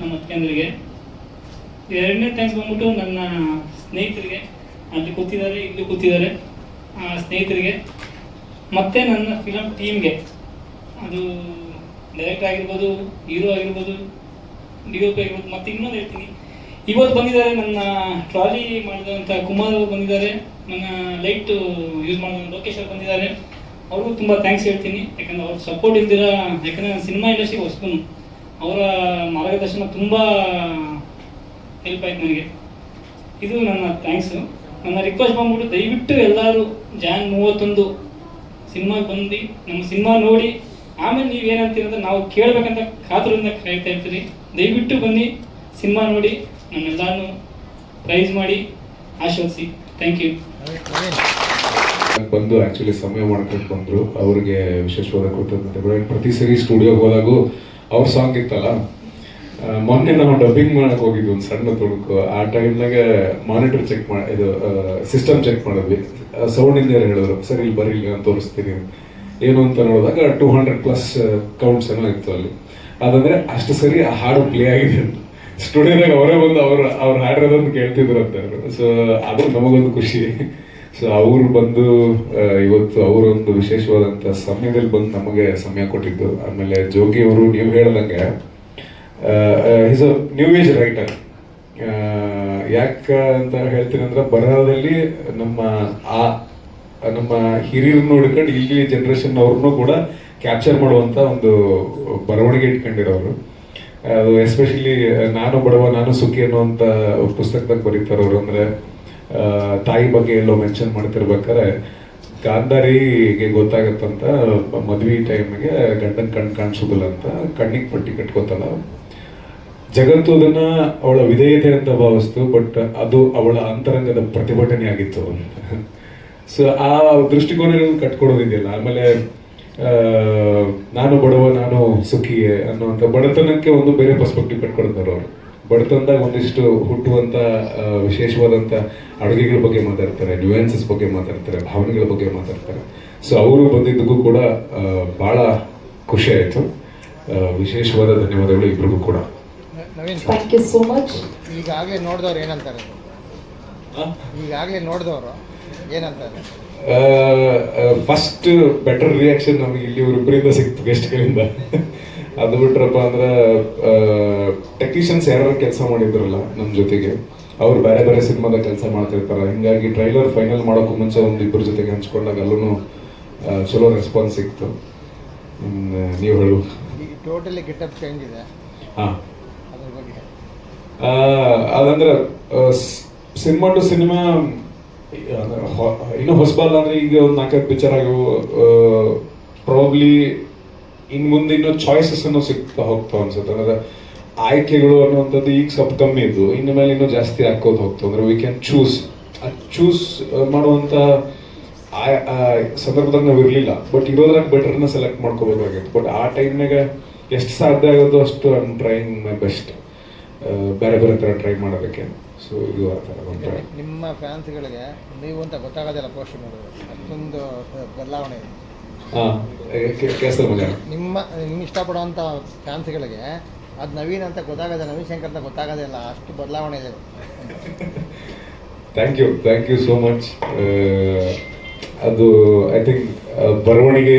ನಮ್ಮ ಅತ್ಕಂದ್ರಿಗೆ ಎರಡನೇ ಥ್ಯಾಂಕ್ಸ್ ಬಂದ್ಬಿಟ್ಟು ನನ್ನ ಸ್ನೇಹಿತರಿಗೆ, ಅಲ್ಲಿ ಕೂತಿದ್ದಾರೆ, ಇಲ್ಲಿ ಕೂತಿದ್ದಾರೆ, ಆ ಸ್ನೇಹಿತರಿಗೆ. ಮತ್ತು ನನ್ನ ಫಿಲಮ್ ಟೀಮ್ಗೆ ಅದು ಡೈರೆಕ್ಟರ್ ಆಗಿರ್ಬೋದು ಹೀರೋ ಆಗಿರ್ಬೋದು ಡಿ ಆಗಿರ್ಬೋದು, ಮತ್ತು ಇನ್ನೊಂದು ಹೇಳ್ತೀನಿ. ಇವತ್ತು ಬಂದಿದ್ದಾರೆ ನನ್ನ ಟ್ರಾಲಿ ಮಾಡಿದಂಥ ಕುಮಾರ್ ಅವರು ಬಂದಿದ್ದಾರೆ. ನನ್ನ ಲೈಟ್ ಯೂಸ್ ಮಾಡಿದ ಲೋಕೇಶ್ ಅವರು ಬಂದಿದ್ದಾರೆ. ಅವ್ರಿಗೂ ತುಂಬ ಥ್ಯಾಂಕ್ಸ್ ಹೇಳ್ತೀನಿ. ಯಾಕಂದ್ರೆ ಅವ್ರ ಸಪೋರ್ಟ್ ಇಲ್ದಿರ, ಯಾಕಂದರೆ ನಾನು ಸಿನಿಮಾ ಇಂಡಸ್ಟ್ರಿಗೆ ಹೊಸ್ತು ಅವರ ಮಾರ್ಗದರ್ಶನ ತುಂಬ ಹೆಲ್ಪ್ ಆಯ್ತು ನನಗೆ. ಇದು ನನ್ನ ಥ್ಯಾಂಕ್ಸು ನನ್ನ ರಿಕ್ವೆಸ್ಟ್ ಬಂದ್ಬಿಟ್ಟು ದಯವಿಟ್ಟು ಎಲ್ಲರೂ ಜಾನ್ ಮೂವತ್ತೊಂದು ಸಿನಿಮಾಗೆ ಬಂದು ನಮ್ಮ ಸಿನಿಮಾ ನೋಡಿ, ಆಮೇಲೆ ನೀವು ಏನಂತೀರಂತ ನಾವು ಕೇಳಬೇಕಂತ ಕಾತುರದಿಂದ ಕಾಯ್ತಾ ಇರ್ತೀರಿ ದಯವಿಟ್ಟು ಬನ್ನಿ, ಸಿನಿಮಾ ನೋಡಿ ನಮ್ಮೆಲ್ಲರೂ ಪ್ರೈಸ್ ಮಾಡಿ ಆಶೀರ್ವದಿಸಿ. ಥ್ಯಾಂಕ್ ಯು ಬಂದು ಆಕ್ಚುಲಿ ಸಮಯ ಮಾಡ್ಕೊಂಡು ಬಂದರು. ಅವ್ರಿಗೆ ವಿಶೇಷವಾದ And ಪ್ರತಿ ಸರಿ ಸ್ಟುಡಿಯೋಗೆ ಹೋದಾಗೂ ಅವ್ರ ಸಾಂಗ್ ಇತ್ತಲ್ಲ? ಮೊನ್ನೆ ನಾವು ಡಬ್ಬಿಂಗ್ ಮಾಡಕ್ ಹೋಗಿದ್ವಿ ಒಂದು ಸಣ್ಣ ತುಳುಕು ಆ ಟೈಮ್ನಾಗ ಮಾನಿಟರ್ ಚೆಕ್ ಮಾಡಿ ಇದು ಸಿಸ್ಟಮ್ ಚೆಕ್ ಮಾಡಿದ್ವಿ. ಸೌಂಡ್ ಇಂಜಿನಿಯರ್ ಹೇಳಿದ್ರು, ಸರ್, ಇಲ್ಲಿ ಬರೀ ನಾನು ತೋರಿಸ್ತೀನಿ. ಏನು ಅಂತ ನೋಡಿದಾಗ ಟೂ ಹಂಡ್ರೆಡ್ ಪ್ಲಸ್ ಕೌಂಟ್ಸ್ ಏನೋ ಇತ್ತು ಅಲ್ಲಿ. ಅದಂದ್ರೆ ಅಷ್ಟು ಸರಿ ಆ ಹಾಡು ಪ್ಲೇ ಆಗಿದೆ ಅಂತ. ಸ್ಟುಡಿಯೋದಾಗ ಅವರೇ ಬಂದು ಅವ್ರ ಅವ್ರ ಹಾಡಿರೋದನ್ನು ಕೇಳ್ತಿದ್ರು ಅಂತ ಸೊ ಅದು ನಮಗೊಂದು ಖುಷಿ. ಸೊ ಅವರು ಬಂದು ಇವತ್ತು ಅವರೊಂದು ವಿಶೇಷವಾದಂಥ ಸಮಯದಲ್ಲಿ ಬಂದು ನಮಗೆ ಸಮಯ ಕೊಟ್ಟಿದ್ದು. ಆಮೇಲೆ ಜೋಗಿ ಅವರು, ನೀವು ಹೇಳ್ದಂಗೆ is a new age writer ಯಾಕ ಅಂತ ಹೇಳ್ತೀನಿ ಅಂದ್ರೆ, ಬರಹದಲ್ಲಿ ನಮ್ಮ ಆ, ನಮ್ಮ ಹಿರಿಯರನ್ನು ನೋಡ್ಕೊಂಡು ಇಲ್ಲಿ ಜನರೇಷನ್ ಅವ್ರನ್ನೂ ಕೂಡ ಕ್ಯಾಪ್ಚರ್ ಮಾಡುವಂತ ಒಂದು ಬರವಣಿಗೆ ಇಟ್ಕೊಂಡಿರೋರು. ಅದು ಎಸ್ಪೆಷಲಿ ನಾನು ಬಡವ, ನಾನು ಸುಖಿ ಅನ್ನುವಂಥ ಪುಸ್ತಕದಾಗ ಬರೀತಾರವ್ರು ಅಂದ್ರೆ ತಾಯಿ ಬಗ್ಗೆ ಎಲ್ಲೋ ಮೆನ್ಷನ್ ಮಾಡ್ತಿರ್ಬೇಕಾದ್ರೆ, ಗಾಂಧಾರಿಗೆ ಗೊತ್ತಾಗತ್ತಂತ ಮದ್ವೆ ಟೈಮ್ಗೆ ಗಂಡನ ಕಣ್ಣು ಕಾಣಿಸೋದಿಲ್ಲ ಅಂತ ಕಣ್ಣಿಗೆ ಪಟ್ಟಿ ಕಟ್ಕೋತಾಳ ಜಗತ್ತು ಅದನ್ನ ಅವಳ ವಿಧೇಯತೆ ಅಂತ ಭಾವಿಸ್ತು ಬಟ್ ಅದು ಅವಳ ಅಂತರಂಗದ ಪ್ರತಿಭಟನೆ ಆಗಿತ್ತು ಸೊ ಆ ದೃಷ್ಟಿಕೋನಗಳನ್ನು ಕಟ್ಕೊಡೋದಿದೆಯಲ್ಲ, ಆಮೇಲೆ ನಾನು ಬಡವ, ನಾನು ಸುಖಿಯೇ ಅನ್ನುವಂಥ ಬಡತನಕ್ಕೆ ಒಂದು ಬೇರೆ ಪರ್ಸ್ಪೆಕ್ಟಿವ್ ಕಟ್ಕೊಡ್ತಾರೆ ಅವರು ಬಡತನದಾಗ ಒಂದಿಷ್ಟು ಹುಟ್ಟುವಂತ ಆ, ವಿಶೇಷವಾದಂಥ ಅಡುಗೆಗಳ ಬಗ್ಗೆ ಮಾತಾಡ್ತಾರೆ ನ್ಯೂಯನ್ಸಸ್ ಬಗ್ಗೆ ಮಾತಾಡ್ತಾರೆ ಭಾವನೆಗಳ ಬಗ್ಗೆ ಮಾತಾಡ್ತಾರೆ. ಸೊ ಅವರು ಬಂದಿದ್ದಕ್ಕೂ ಕೂಡ ಭಾಳ ಬಹಳ ಖುಷಿ ಆಯಿತು. ವಿಶೇಷವಾದ ಧನ್ಯವಾದಗಳು ಇಬ್ರಿಗೂ ಕೂಡ. Naveen thank you so much ಈಗಾಗಲೇ ನೋಡಿದವ್ರು ಏನಂತಾರೆ? ಈಗಾಗಲೇ ನೋಡಿದವರು. ಫಸ್ಟ್ ಬೆಟರ್ ರಿಯಾಕ್ಷನ್ ನಮಗೆ ಇಲ್ಲಿ ಇಬ್ಬರಿಂದ ಸಿಕ್ತು ಗೆಸ್ಟ್ಗಳಿಂದ ಅದು ಬಿಟ್ರಪ್ಪ ಅಂದ್ರೆ ಟೆಕ್ನಿಷಿಯನ್ಸ್ ಯಾರು ಕೆಲಸ ಮಾಡಿದ್ರಲ್ಲ ನಮ್ಮ ಜೊತೆಗೆ ಅವ್ರು ಬೇರೆ ಬೇರೆ ಸಿನಿಮಾದ ಕೆಲಸ ಮಾಡ್ತಿರ್ತಾರೆ. ಹಿಂಗಾಗಿ ಟ್ರೈಲರ್ ಫೈನಲ್ ಮಾಡೋಕ್ಕೂ ಮುಂಚೆ ಒಂದು ಇಬ್ಬರ ಜೊತೆಗೆ ಹಂಚ್ಕೊಂಡಾಗ ಅಲ್ಲೂ ಚಲೋ ರೆಸ್ಪಾನ್ಸ್ ಸಿಕ್ತು. ನೀವು ಹೇಳು. ಟೋಟಲಿ ಗೆಟಪ್ ಚೇಂಜ್ ಇದೆ. ಹಾಂ. ಅದಂದ್ರೆ ಸಿನಿಮಾ ಟು ಸಿನಿಮಾ ಇನ್ನು ಹೊಸಬಾಲ್ ಅಂದ್ರೆ ಈಗ ಒಂದು ನಾಲ್ಕೈದು ಪಿಕ್ಚರ್ ಆಗ್ಯವು ಪ್ರಾಬ್ಲಿ ಇನ್ ಮುಂದೆ ಇನ್ನೂ ಚಾಯ್ಸಸ್ ಅನ್ನು ಸಿಗ್ತಾ ಹೋಗ್ತಾವ ಅನ್ಸುತ್ತೆ. ಅಂದ್ರೆ ಆಯ್ಕೆಗಳು ಅನ್ನುವಂಥದ್ದು ಈಗ ಸ್ವಲ್ಪ ಕಮ್ಮಿ ಇದ್ದು, ಇನ್ನು ಮೇಲೆ ಇನ್ನೂ ಜಾಸ್ತಿ ಹಾಕೋದು ಹೋಗ್ತಾವ ಅಂದ್ರೆ ವಿ ಕ್ಯಾನ್ ಚೂಸ್ ಚೂಸ್ ಮಾಡುವಂತ ಆ- ಆ ಸಂದರ್ಭದಾಗ ನಾವು ಇರಲಿಲ್ಲ. ಬಟ್ ಇರೋದ್ರಾಗ ಬೆಟರ್ನ ಸೆಲೆಕ್ಟ್ ಮಾಡ್ಕೋಬೇಕಾಗಿತ್ತು. ಬಟ್ ಆ ಟೈಮ್ನಾಗ ಎಷ್ಟು ಸಾಧ್ಯ ಆಗೋದು ಅಷ್ಟು ಐ ಟ್ರೈಂಗ್ ಮೈ ಬೆಸ್ಟ್ ಬೇರೆ ಬೇರೆ ಥರ ಟ್ರೈ ಮಾಡೋದಕ್ಕೆ. ಸೊ ಇದು ಆ ಥರ ಒಂದು try. ನಿಮ್ಮ ಫ್ಯಾನ್ಸ್ಗಳಿಗೆ ನೀವು ಅಂತ ಗೊತ್ತಾಗೋದಿಲ್ಲ ಪೋಸ್ಟ್ ಮಾಡೋದು ಅಷ್ಟೊಂದು ಬದಲಾವಣೆ ಇದೆ. ಹಾ ಕೇಸರ ಮಜಾ ನಿಮ್ಮ ನಿಮ್ಮ ಇಷ್ಟಪಡುವಂಥ ಫ್ಯಾನ್ಸ್ಗಳಿಗೆ ಅದು ನವೀನ್ ಅಂತ ಗೊತ್ತಾಗೋದೇ ನವೀನ್ ಶಂಕರ್ ಅಂತ ಗೊತ್ತಾಗೋದೇ ಇಲ್ಲ ಅಷ್ಟು ಬದಲಾವಣೆ ಇದೆ. Thank you thank you so much ಅದು ಐ ಥಿಂಕ್ ಬರವಣಿಗೆ